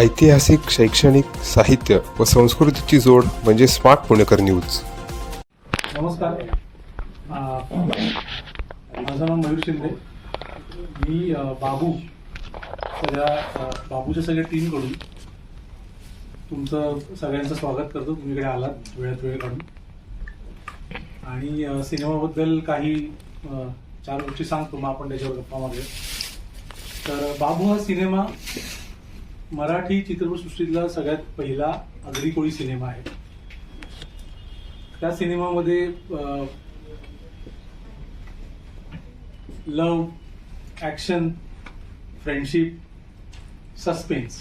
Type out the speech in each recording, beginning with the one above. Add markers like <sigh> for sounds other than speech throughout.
ऐतिहासिक शैक्षणिक साहित्य व संस्कृतीची जोड म्हणजे स्मार्ट पुणेकर न्यूज. नमस्कार. माझं नाव मयूर शिंदे. मी बाबू. सगळ्या बाबूच्या सगळ्या टीमकडून तुमचं सगळ्यांचं स्वागत करतो. तुम्ही इकडे आलात वेळात वेळ काढून. आणि सिनेमाबद्दल काही चार गोष्टी सांगतो. मग आपण त्याच्यावर गप्पा मागे तर बाबू हा सिनेमा मराठी चित्रपटसृष्टीतला सगळ्यात पहिला अगरी कोळी सिनेमा आहे. त्या सिनेमामध्ये लव ॲक्शन फ्रेंडशिप सस्पेन्स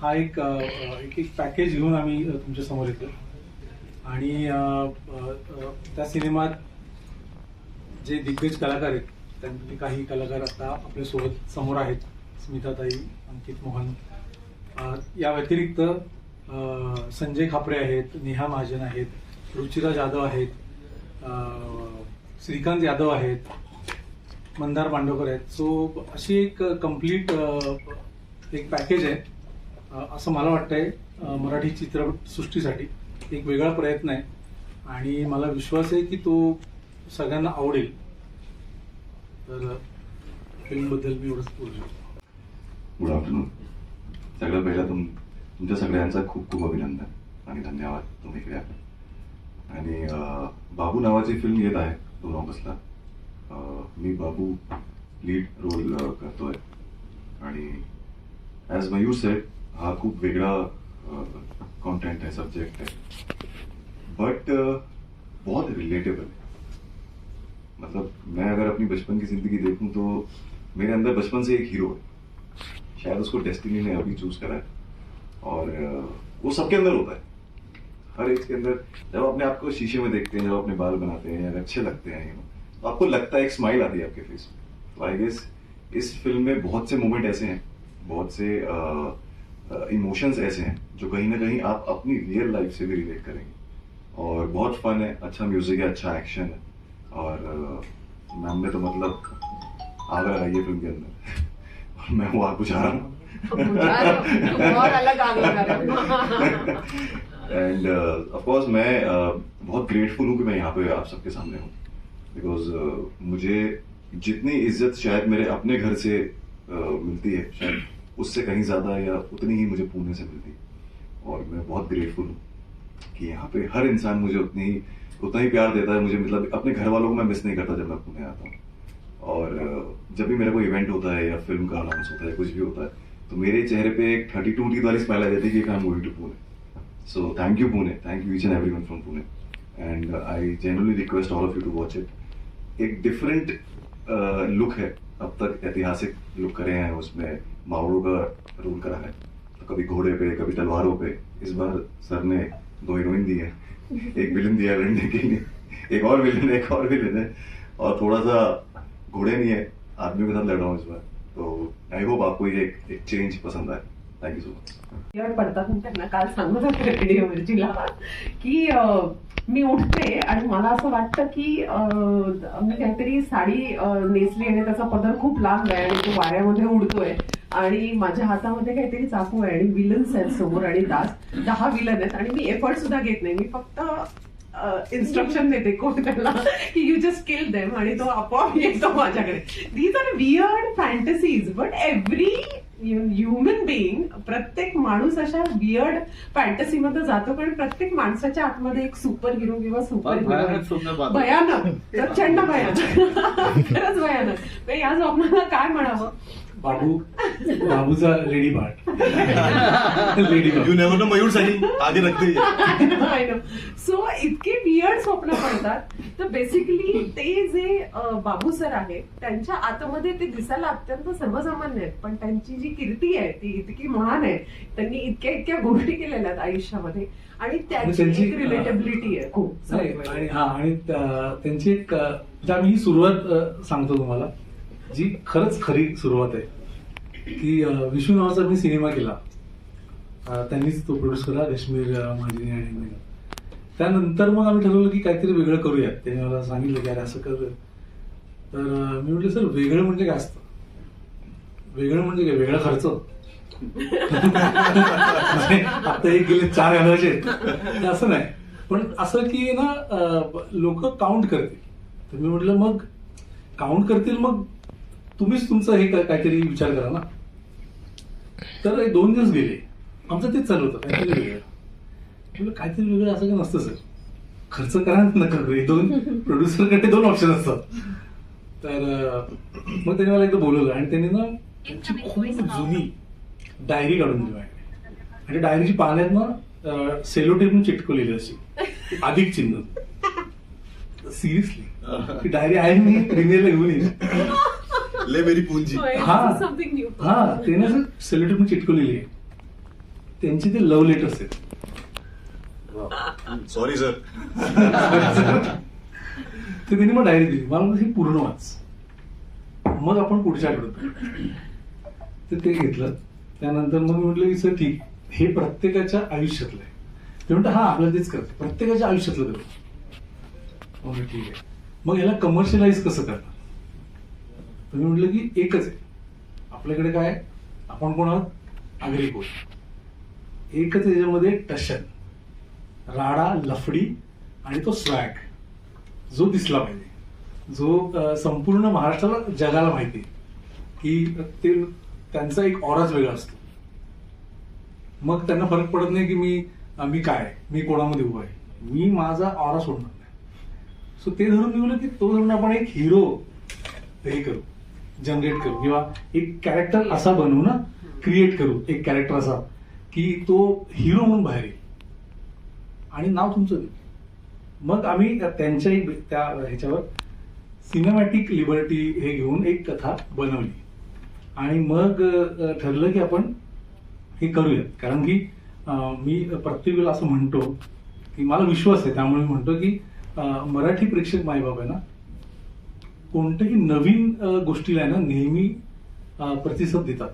हा एक एक एक पॅकेज घेऊन आम्ही तुमच्यासमोर येतो आणि त्या सिनेमात जे दिग्गज कलाकार आहेत त्यांपैकी काही कलाकार आता आपल्यासोबत समोर आहेत. स्मिताताई अंकित मोहन या व्यतिरिक्त संजय खापरे आहेत नेहा महाजन आहेत रुचिरा जाधव आहेत श्रीकांत यादव आहेत मंदार पांडवकर आहेत. सो अशी एक कंप्लीट एक पॅकेज आहे. असं मला वाटतंय मराठी चित्रपटसृष्टीसाठी एक वेगळा प्रयत्न आहे. आणि मला विश्वास आहे की तो सगळ्यांना आवडेल. तर फिल्मबद्दल मी एवढंच बोलू शकतो गुड आफ्टरनून सगळं पहिलं तुम तुमच्या सगळ्यांचा खूप खूप अभिनंदन आणि धन्यवाद तुम्ही इकडे आणि बाबू नावाची फिल्म येत आहे दोन ऑगस्टला. मी बाबू लीड रोल करतोय. आणि ॲज मयू सेट हा खूप वेगळा कॉन्टेंट आहे सब्जेक्ट आहे. बट बहुत रिलेटेबल है मतलब मैं अगर अपनी बचपन की जिंदगी देखूं तो मेरे अंदर बचपन से एक हीरो है। शायद उसको डेस्टिनी ने अभी चूज़ करा है। और वो सबके अंदर होता है। हर एक के अंदर जब अपने आप को शीशे में देखते हैं जब अपने बाल बनाते हैं या अच्छे लगते हैं you know, तो आपको लगता है एक स्माइल आती है आपके फेस में। तो आई गेस इस फ़िल्म में बहुत से मोमेंट ऐसे हैं बहुत से इमोशंस ऐसे हैं जो कहीं ना कहीं आप अपनी रियल लाइफ से भी रिलेट करेंगे। और बहुत फन है अच्छा म्यूज़िक है अच्छा एक्शन है। और मैम ने तो मतलब आग लगाई फ़िल्म के अंदर मैं वो आग बुझा रहा हूँ हो। एंड ऑफ़ कोर्स मैं uh, बहुत ग्रेटफुल हूँ कि मैं यहाँ पे आप सबके सामने हूँ। बिकॉज़ मुझे जितनी इज़्ज़त शायद मेरे अपने घर से uh, मिलती है शायद उससे कहीं ज़्यादा या उतनी ही मुझे पुणे से मिलती है। और मैं बहुत ग्रेटफुल हूँ कि यहाँ पे हर इंसान मुझे उतनी ही उतना ही प्यार देता है। मुझे मतलब अपने घर वालों को मैं मिस नहीं करता जब मैं पुणे आता हूँ। और जब भी मेरा कोई इवेंट होता है या फ़िल्म का अनाउंस होता है कुछ भी होता है तो मेरे चेहरे पे एक थर्टी टू टीथ वाली स्माइल आ जाती है कि I am going to Pune so thank you Pune thank you each and every one from Pune and I generally request all of you to watch it एक different look है अब तक ऐतिहासिक लुक करे हैं उसमें। मावड़ों का रोल करा है। तो कभी घोड़े पे कभी तलवारों पे। इस बार सर ने दो हीरोइन दी है। एक विलन दिया है लड़ने के लिए एक और विलन है एक और विलन है। और थोड़ा सा घोड़े नहीं है। आदमियों के साथ लड़ रहा हूँ इस बार। तो आई होप आपको ये एक, एक चेंज पसंद आए। थैंक यू सो मच एवढं पडतात मी त्यांना काल सांगत होते रेडिओ मिरचीला. की मी उठते आणि मला असं वाटतं की मी काहीतरी साडी नेसली आणि त्याचा पदर खूप लांब आहे आणि तो वाऱ्यामध्ये उडतोय. आणि माझ्या हातामध्ये काहीतरी चाकू आहे आणि विलन्स आहेत समोर आणि दास. दहा विलन आहेत आणि मी एफर्ट सुद्धा घेत नाही. मी फक्त इन्स्ट्रक्शन देते कोण त्याला की यू जस्ट किल देम आणि तो आपोआप येतो माझ्याकडे. These are weird fantasies but every human being प्रत्येक माणूस अशा वियर्ड फॅन्टसी मध्ये जातो कारण प्रत्येक माणसाच्या आतमध्ये एक सुपर हिरो किंवा सुपर हिरो. भयानक प्रचंड भयानक. <laughs> खरंच भयानक. या स्वप्नाला काय म्हणावं? बाबू बाबूचा lady part lady you never know Mayur आगे रखते. हैं. सो इतके वियर्ड स्वप्न पडतात. तर बेसिकली ते जे बाबू सर आहे त्यांच्या आतमध्ये ते दिसायला अत्यंत सर्वसामान्य आहेत. पण त्यांची जी कीर्ती आहे ती इतकी महान आहे. त्यांनी इतक्या इतक्या गोष्टी केलेल्या आहेत आयुष्यामध्ये. आणि त्यांची एक रिलेटेबिलिटी आहे. खूप. आणि हा आणि त्या- त्यांची एक म्हणजे आम्ही ही सुरुवात सांगतो तुम्हाला. जी खरंच खरी सुरुवात आहे. की विष्णू नावाचा मी सिनेमा केला. त्यांनीच तो प्रोड्यूस केला रेश्मीर अ, महाजनी आणि त्यानंतर मग आम्ही ठरवलं की काहीतरी वेगळं करूयात. त्यांनी मला सांगितलं की अरे असं कर. तर मी म्हटलं सर वेगळं म्हणजे काय असतं? वेगळं म्हणजे काय? वेगळा खर्च. आता एक गेले चार घालायचे असं नाही. पण असं की ना लोक काउंट करतील. तर मी म्हटलं मग काउंट करतील मग तुम्हीच तुमचं हे काहीतरी विचार करा ना. तर एक दोन दिवस गेले. आमचं तेच चालू होतं. काहीतरी वेगळं. म्हटलं काहीतरी वेगळं असं काही नसतं सर. खर्च करा नका करू. दोन <laughs> प्रोड्युसरकडे दोन ऑप्शन असतात. तर मग त्यांनी मला एकदा बोलवलं आणि त्यांनी ना त्यांची खूप जुनी डायरी काढून दिली माझ्याकडे. आणि डायरीची पाण्यात ना सेलो टेपून चिटकवलेली अशी. अधिक चिन्ह. <laughs> सिरियसली डायरी आहे मी प्रीमियरला घेऊन येईल <laughs> ले मेरी पूंजी. हा. हा ते ना सेलो टेपून चिटकवलेली आहे. त्यांची ते लव्ह लेटर्स आहेत सॉरी सर तर त्यांनी मग डायरी दिली. मला म्हणलं, ही पूर्ण वाच. मग आपण पुढच्या आठवड्यात तर ते घेतलं. त्यानंतर मग मी म्हटलं की सर ठीक. हे प्रत्येकाच्या आयुष्यातलं आहे. ते म्हणतं हा आपल्याला तेच करते प्रत्येकाच्या आयुष्यातलं करतो म्हणलं ठीक आहे. मग याला कमर्शियलाइज कसं करणार तर मी म्हटलं की एकच आहे. आपल्याकडे काय आपण कोण आहोत आगरी कोण एकच याच्यामध्ये टशन. राडा लफडी आणि तो स्वॅग. जो दिसला पाहिजे. जो संपूर्ण महाराष्ट्राला जगाला माहिती आहे. की ते त्यांचा एक ऑराच वेगळा असतो. मग त्यांना फरक पडत नाही की मी मी काय मी कोणामध्ये उभा आहे? मी माझा ऑरा सोडणार नाही. सो ते धरून मी म्हणलं की तो धरून आपण एक हिरो हे करू. जनरेट करू. किंवा एक कॅरेक्टर असा बनवू ना क्रिएट करू. एक कॅरेक्टर असा की तो हिरो म्हणून बाहेर येईल. आणि नाव तुमचं मग आम्ही त्यांच्याही त्या ह्याच्यावर सिनेमॅटिक लिबर्टी हे घेऊन एक कथा बनवली. आणि मग ठरलं की आपण हे करूयात. कारण की मी प्रत्येक वेळेला असं म्हणतो की मला विश्वास आहे. त्यामुळे म्हणतो की मराठी प्रेक्षक मायबाप आहे ना कोणत्याही नवीन गोष्टीला आहे ना नेहमी प्रतिसाद देतात.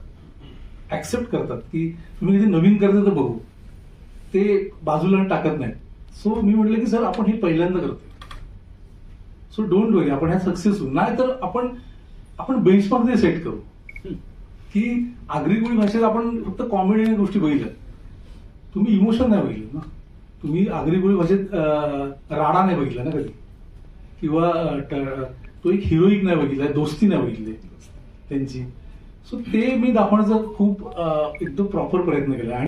ऍक्सेप्ट करतात की तुम्ही कधी नवीन करता तर बघू. ते बाजूला टाकत नाही सो मी म्हटलं की सर आपण हे पहिल्यांदा करतोय. सो डोंट वरी आपण ह्या सक्सेस होऊ. नाही तर आपण आपण बेंचमार्क ते सेट करू. की आगरी भाषेत आपण फक्त कॉमेडी गोष्टी बघितल्या. तुम्ही इमोशन नाही बघितलं ना. तुम्ही आगरी भाषेत राडा नाही बघितला ना कधी? किंवा तो एक हिरोईक नाही बघितला दोस्ती नाही बघितली. त्यांची. सो ते मी दाखवण्याचा खूप एकदम प्रॉपर प्रयत्न केला. आणि